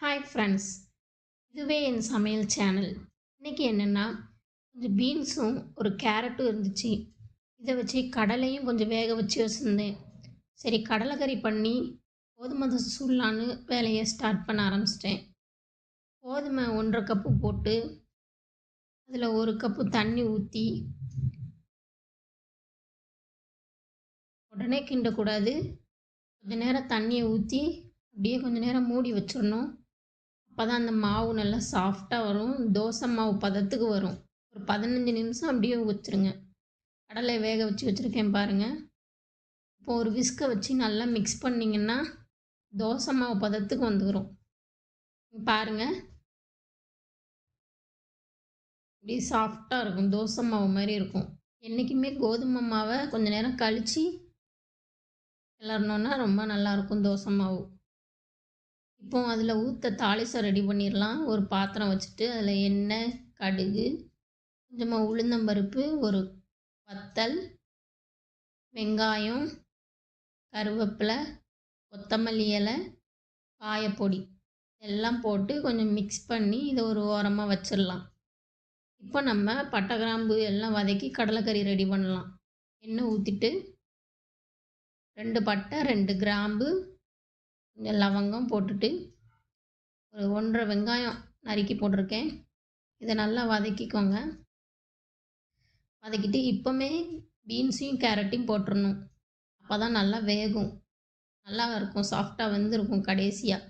Hi friends இதுவே என் சமையல் channel இன்றைக்கி என்னென்னா கொஞ்சம் பீன்ஸும் ஒரு கேரட்டும் இருந்துச்சு. இதை வச்சு கடலையும் கொஞ்சம் வேக வச்சு வச்சுருந்தேன். சரி கடலை கறி பண்ணி கோதுமை தோசை சுடலான்னு வேலையை ஸ்டார்ட் பண்ண ஆரம்பிச்சிட்டேன். கோதுமை ஒன்றரை கப்பு போட்டு அதில் ஒரு கப்பு தண்ணி ஊற்றி உடனே கிண்டக்கூடாது. கொஞ்ச நேரம் தண்ணியை ஊற்றி அப்படியே கொஞ்சம் நேரம் மூடி வச்சிடணும். அப்போ தான் அந்த மாவு நல்லா சாஃப்டாக வரும். தோசை மாவு பதத்துக்கு வரும். ஒரு பதினஞ்சு நிமிஷம் அப்படியே வச்சுருங்க. கடலை வேக வச்சு வச்சுருக்கேன் பாருங்கள் இப்போ ஒரு விஸ்கை வச்சு நல்லா மிக்ஸ் பண்ணிங்கன்னா தோசை மாவு பதத்துக்கு வந்துடும் பாருங்கள் இப்படி சாஃப்டாக இருக்கும். தோசை மாவு மாதிரி இருக்கும். என்றைக்குமே கோதுமை மாவை கொஞ்சம் நேரம் கழித்து கிளறணுன்னா ரொம்ப நல்லாயிருக்கும் தோசை மாவு. இப்போ அதில் ஊற்ற தாளிசம் ரெடி பண்ணிடலாம் ஒரு பாத்திரம் வச்சுட்டு அதில் எண்ணெய் கடுகு கொஞ்சமாக உளுந்தம்பருப்பு ஒரு வத்தல் வெங்காயம் கருவேப்பிலை கொத்தமல்லி இலை காயப்பொடி எல்லாம் போட்டு கொஞ்சம் மிக்ஸ் பண்ணி இதை ஒரு ஓரமாக வச்சிடலாம் இப்போ நம்ம பட்டை கிராம்பு எல்லாம் வதக்கி கடலைக்கறி ரெடி பண்ணலாம். எண்ணெய் ஊற்றிட்டு ரெண்டு பட்டை ரெண்டு கிராம்பு லவங்கம் போட்டுட்டு ஒரு ஒன்றரை வெங்காயம் நறுக்கி போட்டிருக்கேன். இதை நல்லா வதக்கிக்கோங்க. வதக்கிட்டு இப்போமே பீன்ஸையும் கேரட்டையும் போட்டுடணும் அப்போ தான் நல்லா வேகும். நல்லா இருக்கும். சாஃப்டாக வெந்திருக்கும் கடைசியாக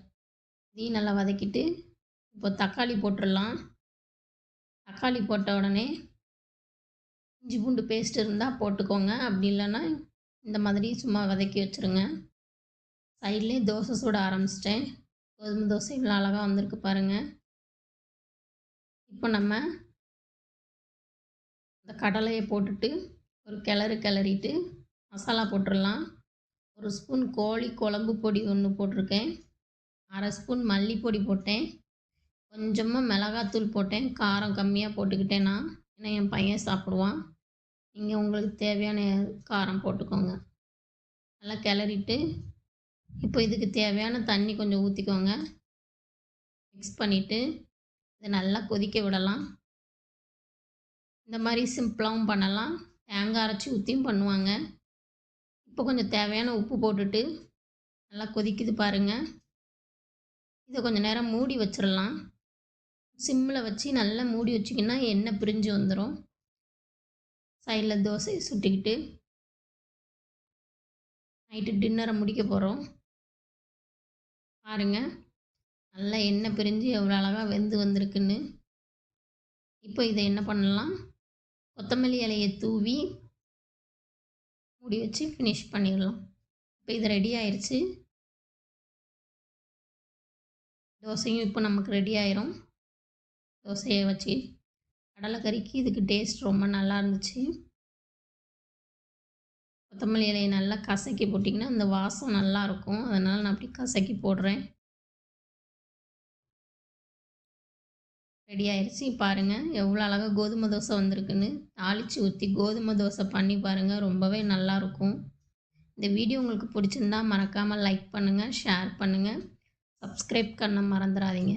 இதையும் நல்லா வதக்கிட்டு இப்போ தக்காளி போட்டுடலாம். தக்காளி போட்ட உடனே இஞ்சி பூண்டு பேஸ்ட் இருந்தால் போட்டுக்கோங்க. அப்படி இல்லைன்னா இந்த மாதிரி சும்மா வதக்கி வச்சுருங்க. சைட்லேயே தோசை சுட ஆரம்பிச்சிட்டேன். கோதுமை தோசை இவ்வளோ அழகாக வந்திருக்கு பாருங்கள் இப்போ நம்ம இந்த கடலையை போட்டுட்டு ஒரு கிளறு கிளறிட்டு மசாலா போட்டுடலாம். ஒரு ஸ்பூன் கோழி குழம்பு பொடி ஒன்று போட்டிருக்கேன். அரை ஸ்பூன் மல்லிப்பொடி போட்டேன். கொஞ்சமாக மிளகாத்தூள் போட்டேன். காரம் கம்மியாக போட்டுக்கிட்டேன் நான். ஏன்னா என் பையன் சாப்பிடுவான். நீங்கள் உங்களுக்கு தேவையான காரம் போட்டுக்கோங்க. நல்லா கிளறிட்டு இப்போ இதுக்கு தேவையான தண்ணி கொஞ்சம் ஊற்றிக்கோங்க மிக்ஸ் பண்ணிவிட்டு இதை நல்லா கொதிக்க விடலாம். இந்த மாதிரி சிம்பிளாகவும் பண்ணலாம். தேங்காய் அரைச்சி ஊற்றியும் பண்ணுவாங்க. இப்போ கொஞ்சம் தேவையான உப்பு போட்டுட்டு நல்லா கொதிக்குது பாருங்கள் இதை கொஞ்சம் நேரம் மூடி வச்சிடலாம் சிம்மில் வச்சு நல்லா மூடி வச்சிங்கன்னா எண்ணெய் பிரிஞ்சு வந்துடும் சைடில் தோசையை சுட்டிக்கிட்டு நைட்டு டின்னரை முடிக்க போகிறோம் பாருங்கள் நல்லா எண்ணெய் பிரிஞ்சு எவ்வளோ அழகாக வெந்து வந்திருக்குன்னு. இப்போ இதை என்ன பண்ணலாம்? கொத்தமல்லி இலையை தூவி மூடி வச்சு ஃபினிஷ் பண்ணிடலாம். இப்போ இது ரெடி ஆயிடுச்சு தோசையும் இப்போ நமக்கு ரெடி ஆயிரும். தோசையை வச்சு கடலைக்கறிக்கு இதுக்கு டேஸ்ட் ரொம்ப நல்லா இருந்துச்சு. கொத்தமல்லி இலையை நல்லா கசக்கி போட்டிங்கன்னா அந்த வாசம் நல்லாயிருக்கும். அதனால் நான் அப்படி கசக்கி போடுறேன். ரெடி ஆயிடுச்சு பாருங்கள் எவ்வளோ அழகாக கோதுமை தோசை வந்திருக்குன்னு. தாளித்து ஊற்றி கோதுமை தோசை பண்ணி பாருங்கள் ரொம்பவே நல்லாயிருக்கும். இந்த வீடியோ உங்களுக்கு பிடிச்சிருந்தா மறக்காமல் லைக் பண்ணுங்கள் ஷேர் பண்ணுங்கள் சப்ஸ்கிரைப் பண்ண மறந்துடாதீங்க.